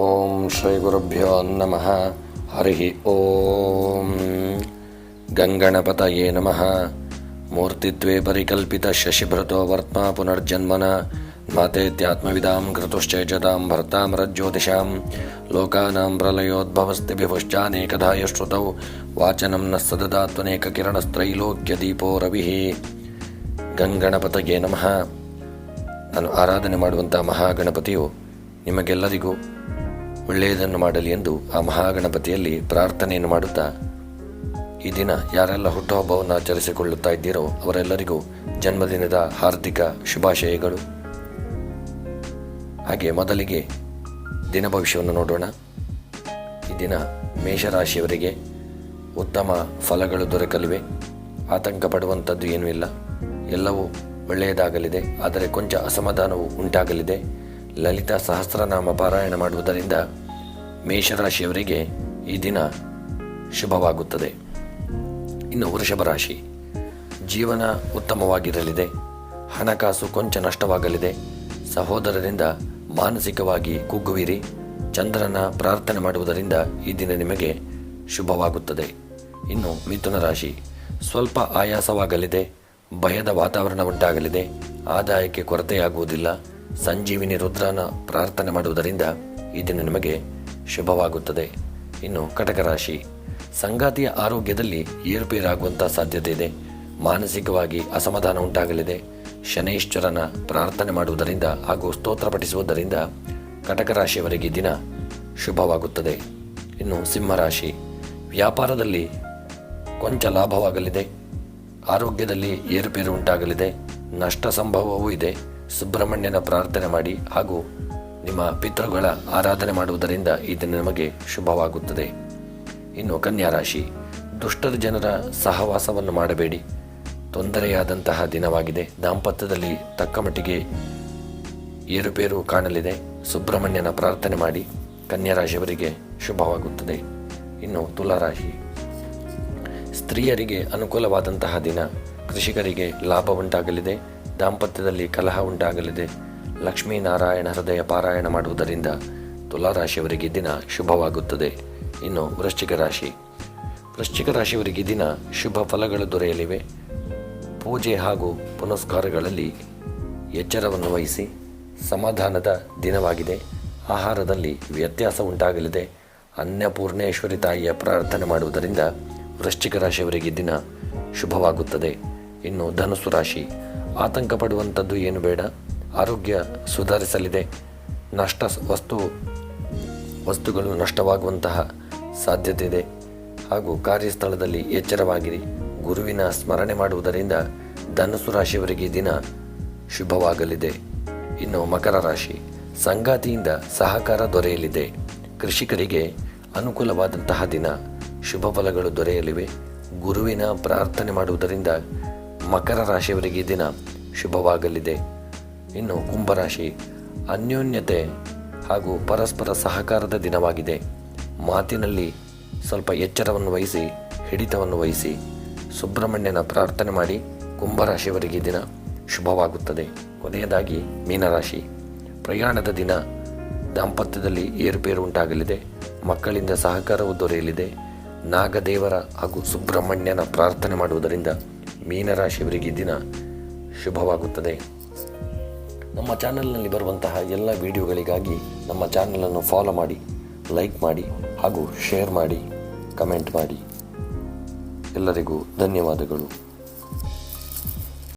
ಓಂ ಶ್ರೀ ಗುರುಭ್ಯೋ ನಮಃ ಹರಿ ಓಂ ಗಂಗಣಪತಯೇ ನಮಃ ಮೂರ್ತಿತ್ವೇ ಪರಿಕಲ್ಪಿತ ಶಶಿಭೃತೋ ವರ್ತ್ಮ ಪುನರ್ಜನ್ಮನ ಮಾತೇತ್ಯಾತ್ಮವಿದಾಂ ಕೃತುಶ್ಚೈಜತಾಂ ಭರ್ತಾಮರಜ್ಯೋತಿಷಾಂ ಲೋಕಾನಾಂ ಪ್ರಲಯೋದ್ಭವಸ್ತಿಭಿಭುಶ್ಚಾನೇಕಧಾಯ ಶ್ರುತೌ ವಾಚನಂ ನ ಸದದಾತ್ವನೇಕಕಿರಣಸ್ತ್ರೈಲೋಕ್ಯದೀಪೋ ರವಿಃ ಗಂಗಣಪತಯೇ ನಮಃ ನಾನು ಆರಾಧನೆ ಮಾಡುವಂಥ ಮಹಾಗಣಪತಿಯು ನಿಮಗೆಲ್ಲರಿಗೂ ಒಳ್ಳೆಯದನ್ನು ಮಾಡಲಿ ಎಂದು ಆ ಮಹಾಗಣಪತಿಯಲ್ಲಿ ಪ್ರಾರ್ಥನೆಯನ್ನು ಮಾಡುತ್ತಾ, ಈ ದಿನ ಯಾರೆಲ್ಲ ಹುಟ್ಟುಹಬ್ಬವನ್ನು ಆಚರಿಸಿಕೊಳ್ಳುತ್ತಾ ಇದ್ದೀರೋ ಅವರೆಲ್ಲರಿಗೂ ಜನ್ಮದಿನದ ಹಾರ್ದಿಕ ಶುಭಾಶಯಗಳು. ಹಾಗೆ ಮೊದಲಿಗೆ ದಿನ ಭವಿಷ್ಯವನ್ನು ನೋಡೋಣ. ಈ ದಿನ ಮೇಷರಾಶಿಯವರಿಗೆ ಉತ್ತಮ ಫಲಗಳು ದೊರಕಲಿವೆ. ಆತಂಕ ಪಡುವಂಥದ್ದು ಏನೂ ಇಲ್ಲ. ಎಲ್ಲವೂ ಒಳ್ಳೆಯದಾಗಲಿದೆ. ಆದರೆ ಕೊಂಚ ಅಸಮಾಧಾನವು ಉಂಟಾಗಲಿದೆ. ಲಲಿತಾ ಸಹಸ್ರನಾಮ ಪಾರಾಯಣ ಮಾಡುವುದರಿಂದ ಮೇಷರಾಶಿಯವರಿಗೆ ಈ ದಿನ ಶುಭವಾಗುತ್ತದೆ. ಇನ್ನು ವೃಷಭ ರಾಶಿ. ಜೀವನ ಉತ್ತಮವಾಗಿರಲಿದೆ. ಹಣಕಾಸು ಕೊಂಚ ನಷ್ಟವಾಗಲಿದೆ. ಸಹೋದರರಿಂದ ಮಾನಸಿಕವಾಗಿ ಕುಗ್ಗುವಿರಿ. ಚಂದ್ರನ ಪ್ರಾರ್ಥನೆ ಮಾಡುವುದರಿಂದ ಈ ದಿನ ನಿಮಗೆ ಶುಭವಾಗುತ್ತದೆ. ಇನ್ನು ಮಿಥುನ ರಾಶಿ. ಸ್ವಲ್ಪ ಆಯಾಸವಾಗಲಿದೆ. ಭಯದ ವಾತಾವರಣ ಉಂಟಾಗಲಿದೆ. ಆದಾಯಕ್ಕೆ ಕೊರತೆಯಾಗುವುದಿಲ್ಲ. ಸಂಜೀವಿನಿ ರುದ್ರನ ಪ್ರಾರ್ಥನೆ ಮಾಡುವುದರಿಂದ ಈ ದಿನ ನಿಮಗೆ ಶುಭವಾಗುತ್ತದೆ. ಇನ್ನು ಕಟಕ ರಾಶಿ. ಸಂಗಾತಿಯ ಆರೋಗ್ಯದಲ್ಲಿ ಏರುಪೇರಾಗುವಂಥ ಸಾಧ್ಯತೆ ಇದೆ. ಮಾನಸಿಕವಾಗಿ ಅಸಮಾಧಾನ ಉಂಟಾಗಲಿದೆ. ಶನೈಶ್ವರನ ಪ್ರಾರ್ಥನೆ ಮಾಡುವುದರಿಂದ ಹಾಗೂ ಸ್ತೋತ್ರ ಪಠಿಸುವುದರಿಂದ ಕಟಕ ರಾಶಿಯವರಿಗೆ ದಿನ ಶುಭವಾಗುತ್ತದೆ. ಇನ್ನು ಸಿಂಹರಾಶಿ ವ್ಯಾಪಾರದಲ್ಲಿ ಕೊಂಚ ಲಾಭವಾಗಲಿದೆ. ಆರೋಗ್ಯದಲ್ಲಿ ಏರುಪೇರು ಉಂಟಾಗಲಿದೆ. ನಷ್ಟ ಸಂಭವವೂ ಇದೆ. ಸುಬ್ರಹ್ಮಣ್ಯನ ಪ್ರಾರ್ಥನೆ ಮಾಡಿ ಹಾಗೂ ನಿಮ್ಮ ಪಿತೃಗಳ ಆರಾಧನೆ ಮಾಡುವುದರಿಂದ ಈ ದಿನ ನಮಗೆ ಶುಭವಾಗುತ್ತದೆ. ಇನ್ನು ಕನ್ಯಾ ರಾಶಿ ದುಷ್ಟರ ಜನರ ಸಹವಾಸವನ್ನು ಮಾಡಬೇಡಿ. ತೊಂದರೆಯಾದಂತಹ ದಿನವಾಗಿದೆ. ದಾಂಪತ್ಯದಲ್ಲಿ ತಕ್ಕ ಮಟ್ಟಿಗೆ ಏರುಪೇರು ಕಾಣಲಿದೆ. ಸುಬ್ರಹ್ಮಣ್ಯನ ಪ್ರಾರ್ಥನೆ ಮಾಡಿ ಕನ್ಯಾ ರಾಶಿಯವರಿಗೆ ಶುಭವಾಗುತ್ತದೆ. ಇನ್ನು ತುಲಾರಾಶಿ, ಸ್ತ್ರೀಯರಿಗೆ ಅನುಕೂಲವಾದಂತಹ ದಿನ, ಕೃಷಿಕರಿಗೆ ಲಾಭ ಉಂಟಾಗಲಿದೆ. ದಾಂಪತ್ಯದಲ್ಲಿ ಕಲಹ ಉಂಟಾಗಲಿದೆ. ಲಕ್ಷ್ಮೀನಾರಾಯಣ ಹೃದಯ ಪಾರಾಯಣ ಮಾಡುವುದರಿಂದ ತುಲಾರಾಶಿಯವರಿಗೆ ದಿನ ಶುಭವಾಗುತ್ತದೆ. ಇನ್ನು ವೃಶ್ಚಿಕ ರಾಶಿ. ವೃಶ್ಚಿಕ ರಾಶಿಯವರಿಗೆ ದಿನ ಶುಭ ಫಲಗಳು ದೊರೆಯಲಿವೆ. ಪೂಜೆ ಹಾಗೂ ಪುನಸ್ಕಾರಗಳಲ್ಲಿ ಎಚ್ಚರವನ್ನು ವಹಿಸಿ ಸಮಾಧಾನದ ದಿನವಾಗಿದೆ. ಆಹಾರದಲ್ಲಿ ವ್ಯತ್ಯಾಸ ಉಂಟಾಗಲಿದೆ. ಅನ್ನಪೂರ್ಣೇಶ್ವರಿ ತಾಯಿಯ ಪ್ರಾರ್ಥನೆ ಮಾಡುವುದರಿಂದ ವೃಶ್ಚಿಕ ರಾಶಿಯವರಿಗೆ ದಿನ ಶುಭವಾಗುತ್ತದೆ. ಇನ್ನು ಧನುಸು ರಾಶಿ. ಆತಂಕ ಪಡುವಂಥದ್ದು ಏನು ಬೇಡ. ಆರೋಗ್ಯ ಸುಧಾರಿಸಲಿದೆ. ನಷ್ಟ ವಸ್ತು, ವಸ್ತುಗಳು ನಷ್ಟವಾಗುವಂತಹ ಸಾಧ್ಯತೆ ಇದೆ ಹಾಗೂ ಕಾರ್ಯಸ್ಥಳದಲ್ಲಿ ಎಚ್ಚರವಾಗಿರಿ. ಗುರುವಿನ ಸ್ಮರಣೆ ಮಾಡುವುದರಿಂದ ಧನುಸು ರಾಶಿಯವರಿಗೆ ದಿನ ಶುಭವಾಗಲಿದೆ. ಇನ್ನು ಮಕರ ರಾಶಿ, ಸಂಗಾತಿಯಿಂದ ಸಹಕಾರ ದೊರೆಯಲಿದೆ. ಕೃಷಿಕರಿಗೆ ಅನುಕೂಲವಾದಂತಹ ದಿನ. ಶುಭ ಫಲಗಳು ದೊರೆಯಲಿವೆ. ಗುರುವಿನ ಪ್ರಾರ್ಥನೆ ಮಾಡುವುದರಿಂದ ಮಕರ ರಾಶಿಯವರಿಗೆ ದಿನ ಶುಭವಾಗಲಿದೆ. ಇನ್ನು ಕುಂಭರಾಶಿ ಅನ್ಯೋನ್ಯತೆ ಹಾಗೂ ಪರಸ್ಪರ ಸಹಕಾರದ ದಿನವಾಗಿದೆ. ಮಾತಿನಲ್ಲಿ ಸ್ವಲ್ಪ ಎಚ್ಚರವನ್ನು ವಹಿಸಿ, ಹಿಡಿತವನ್ನು ವಹಿಸಿ, ಸುಬ್ರಹ್ಮಣ್ಯನ ಪ್ರಾರ್ಥನೆ ಮಾಡಿ ಕುಂಭರಾಶಿಯವರಿಗೆ ದಿನ ಶುಭವಾಗುತ್ತದೆ. ಕೊನೆಯದಾಗಿ ಮೀನರಾಶಿ. ಪ್ರಯಾಣದ ದಿನ ದಾಂಪತ್ಯದಲ್ಲಿ ಏರುಪೇರು ಉಂಟಾಗಲಿದೆ. ಮಕ್ಕಳಿಂದ ಸಹಕಾರವು ದೊರೆಯಲಿದೆ. ನಾಗದೇವರ ಹಾಗೂ ಸುಬ್ರಹ್ಮಣ್ಯನ ಪ್ರಾರ್ಥನೆ ಮಾಡುವುದರಿಂದ ಮೀನರಾಶಿಯವರಿಗೆ ದಿನ ಶುಭವಾಗುತ್ತದೆ. ನಮ್ಮ ಚಾನಲ್ನಲ್ಲಿ ಬರುವಂತಹ ಎಲ್ಲ ವಿಡಿಯೋಗಳಿಗಾಗಿ ನಮ್ಮ ಚಾನಲನ್ನು ಫಾಲೋ ಮಾಡಿ ಲೈಕ್ ಮಾಡಿ ಹಾಗೂ ಶೇರ್ ಮಾಡಿ ಕಮೆಂಟ್ ಮಾಡಿ. ಎಲ್ಲರಿಗೂ ಧನ್ಯವಾದಗಳು.